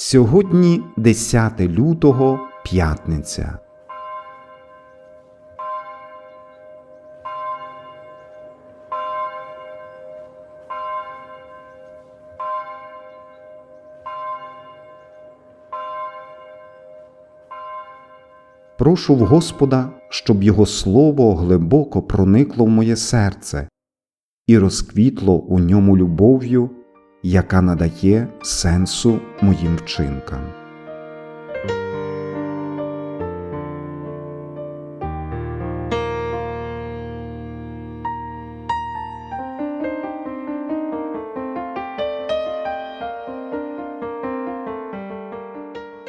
Сьогодні 10 лютого п'ятниця. Прошу в Господа, щоб Його Слово глибоко проникло в моє серце і розквітло у ньому любов'ю, яка надає сенсу моїм вчинкам.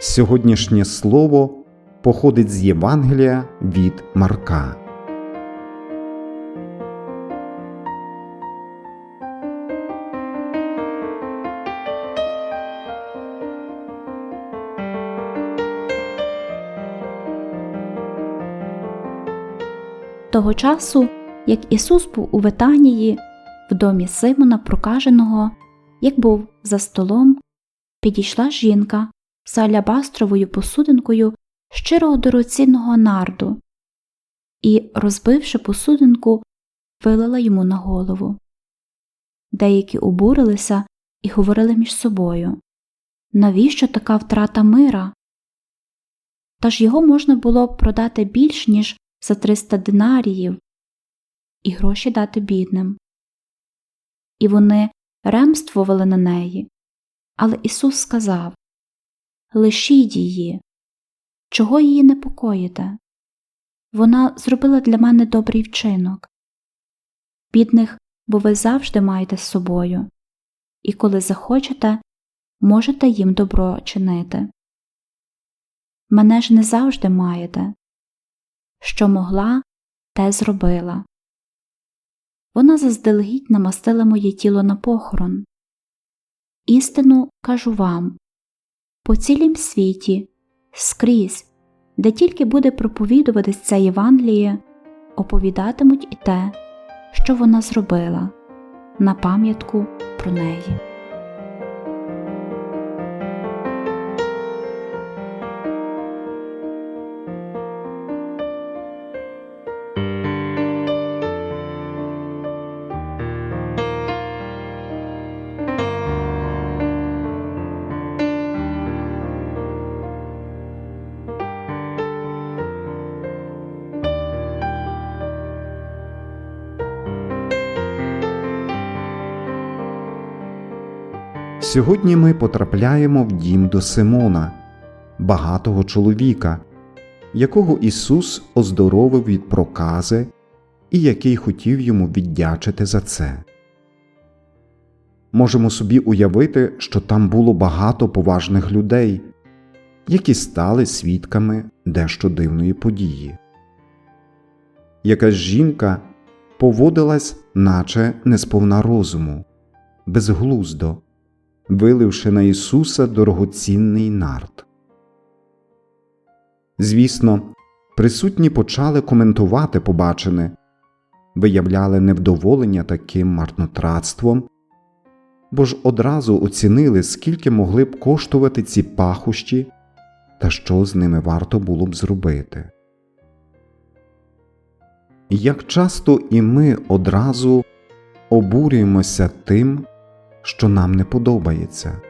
Сьогоднішнє слово походить з Євангелія від Марка. Того часу, як Ісус був у Витанії, в домі Симона Прокаженого, як був за столом, підійшла жінка з алябастровою посудинкою щирого дорогоцінного нарду і, розбивши посудинку, вилила йому на голову. Деякі обурилися і говорили між собою навіщо така втрата мира? Та ж його можна було продати більш ніж за 300 динаріїв і гроші дати бідним. І вони ремствували на неї. Але Ісус сказав Лишіть її, чого її непокоїте? Вона зробила для мене добрий вчинок. Бідних, бо ви завжди маєте з собою, і коли захочете, можете їм добро чинити. Мене ж не завжди маєте. Що могла, те зробила. Вона заздалегідь намастила моє тіло на похорон. Істину кажу вам по цілім світі, скрізь, де тільки буде проповідуватись це Євангеліє, оповідатимуть і те, що вона зробила, на пам'ятку про неї. Сьогодні ми потрапляємо в дім до Симона, багатого чоловіка, якого Ісус оздоровив від прокази і який хотів йому віддячити за це. Можемо собі уявити, що там було багато поважних людей, які стали свідками дещо дивної події. Якась жінка поводилась, наче не сповна розуму, безглуздо виливши на Ісуса дорогоцінний нард. Звісно, присутні почали коментувати побачене, виявляли невдоволення таким марнотратством, бо ж одразу оцінили, скільки могли б коштувати ці пахощі та що з ними варто було б зробити. Як часто і ми одразу обурюємося тим, що нам не подобається,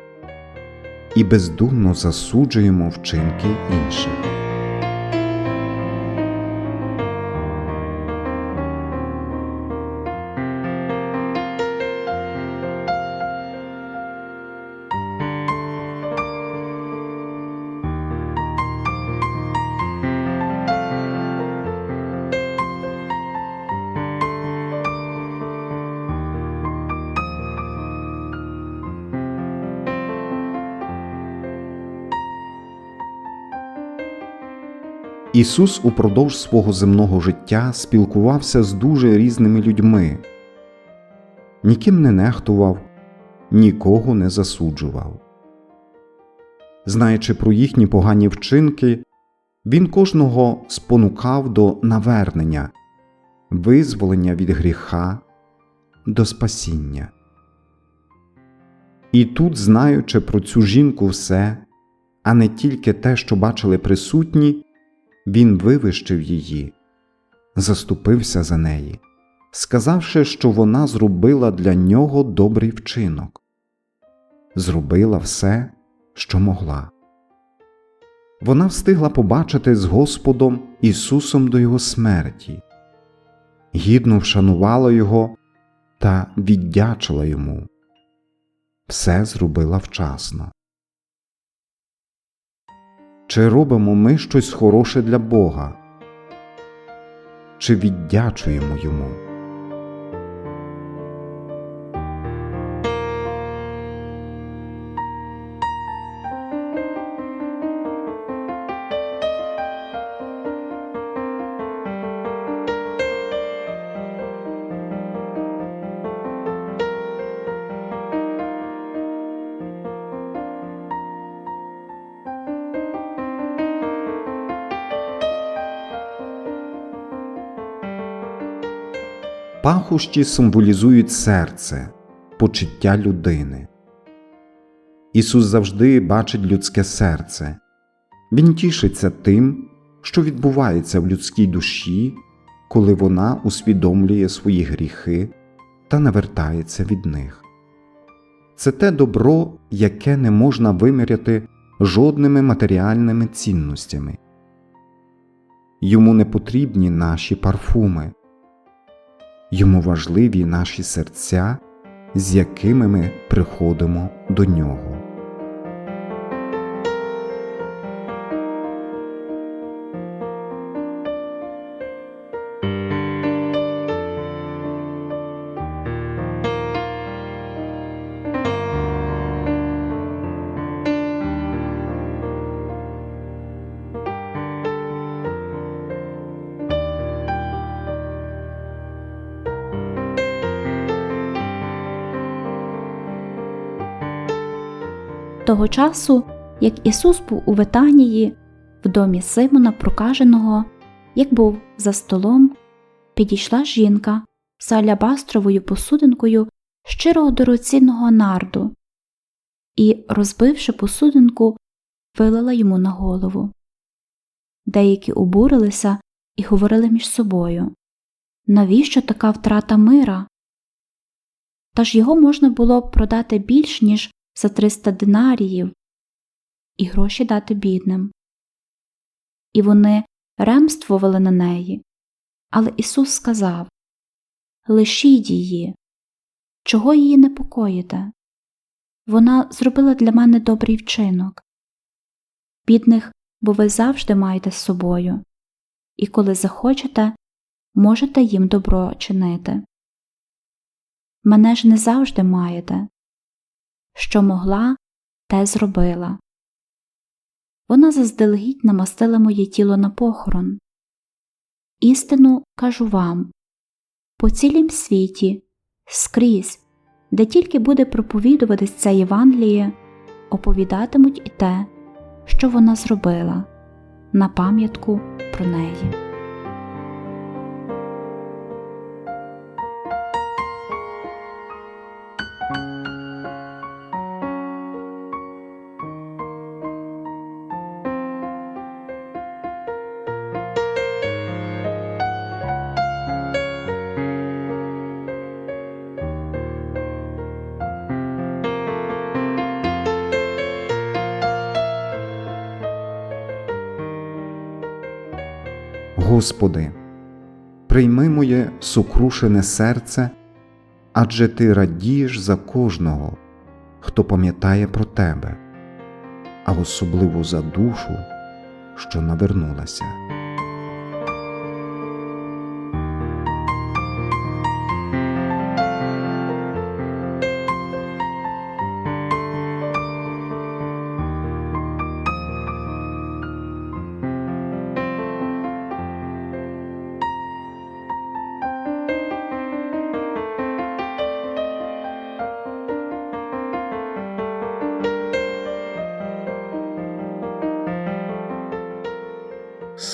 і бездумно засуджуємо вчинки інших. Ісус упродовж свого земного життя спілкувався з дуже різними людьми, ніким не нехтував, нікого не засуджував. Знаючи про їхні погані вчинки, Він кожного спонукав до навернення, визволення від гріха до спасіння. І тут, знаючи про цю жінку все, а не тільки те, що бачили присутні, він вивищив її, заступився за неї, сказавши, що вона зробила для нього добрий вчинок, зробила все, що могла. Вона встигла побачити з Господом Ісусом до Його смерті, гідно вшанувала Його та віддячила йому. Все зробила вчасно. Чи робимо ми щось хороше для Бога? Чи віддячуємо йому? Пахощі символізують серце, почуття людини. Ісус завжди бачить людське серце. Він тішиться тим, що відбувається в людській душі, коли вона усвідомлює свої гріхи та навертається від них. Це те добро, яке не можна виміряти жодними матеріальними цінностями. Йому не потрібні наші парфуми. Йому важливі наші серця, з якими ми приходимо до нього. Того часу, як Ісус був у Витанії, в домі Симона Прокаженого, як був за столом, підійшла жінка з алябастровою посудинкою щирого дорогоцінного нарду і, розбивши посудинку, вилила йому на голову. Деякі обурилися і говорили між собою навіщо така втрата мира? Та ж його можна було продати більш ніж за 300 динаріїв і гроші дати бідним. І вони ремствували на неї. Але Ісус сказав Лишіть її, чого її непокоїте? Вона зробила для мене добрий вчинок. Бідних, бо ви завжди маєте з собою, і коли захочете, можете їм добро чинити. Мене ж не завжди маєте. Що могла, те зробила. Вона заздалегідь намастила моє тіло на похорон. Істину кажу вам по цілім світі, скрізь, де тільки буде проповідуватись це Євангеліє, оповідатимуть і те, що вона зробила, на пам'ятку про неї. Господи, прийми моє сукрушене серце, адже Ти радієш за кожного, хто пам'ятає про Тебе, а особливо за душу, що навернулася.